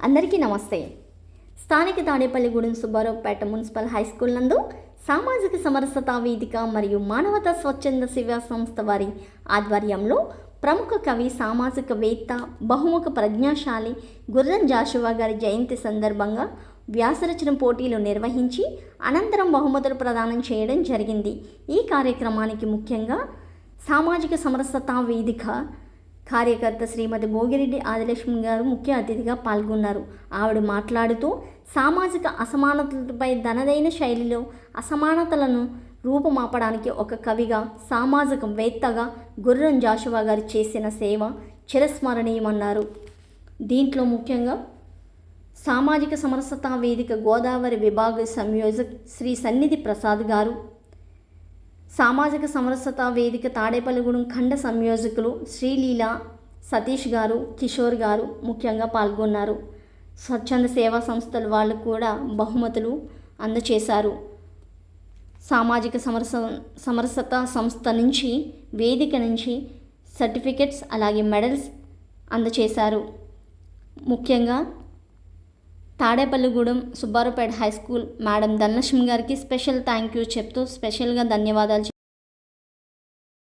అందరికీ నమస్తే. స్థానిక Tadepalligudem Subbaraopeta municipal high school నందు సామాజిక సమరసతా వేదిక మరియు మానవతా స్వచ్ఛంద సేవా సంస్థ వారి ఆధ్వర్యంలో ప్రముఖ కవి సామాజికవేత్త బహుముఖ ప్రజ్ఞాశాలి గుర్రం జాషువా గారి జయంతి సందర్భంగా వ్యాసరచన పోటీలు నిర్వహించి అనంతరం బహుమతులు ప్రదానం చేయడం జరిగింది. ఈ కార్యక్రమానికి ముఖ్యంగా సామాజిక సమరసతా వేదిక కార్యకర్త శ్రీమతి భోగిరెడ్డి ఆదిలక్ష్మి గారు ముఖ్య అతిథిగా పాల్గొన్నారు. ఆవిడ మాట్లాడుతూ సామాజిక అసమానతలపై తనదైన శైలిలో అసమానతలను రూపుమాపడానికి ఒక కవిగా సామాజిక వేత్తగా గుర్రం జాషువా గారు చేసిన సేవ చిరస్మరణీయమన్నారు. దీంట్లో ముఖ్యంగా సామాజిక సమరసతా వేదిక గోదావరి విభాగ సంయోజక్ శ్రీ సన్నిధి ప్రసాద్ గారు సామాజిక సమరసత వేదిక తాడేపల్లిగూడెం ఖండ సంయోజకులు శ్రీలీల సతీష్ గారు కిషోర్ గారు ముఖ్యంగా పాల్గొన్నారు. స్వచ్ఛంద సేవా సంస్థల వాళ్ళు కూడా బహుమతులు అందచేశారు. సామాజిక సమరస సమరసత సంస్థ నుంచి వేదిక నుంచి సర్టిఫికెట్స్ అలాగే మెడల్స్ అందచేశారు. ముఖ్యంగా Tadepalligudem Subbaraopeta high school. Madam Dhanalakshmi గారికి స్పెషల్ థ్యాంక్ యూ చెప్తూ స్పెషల్గా ధన్యవాదాలు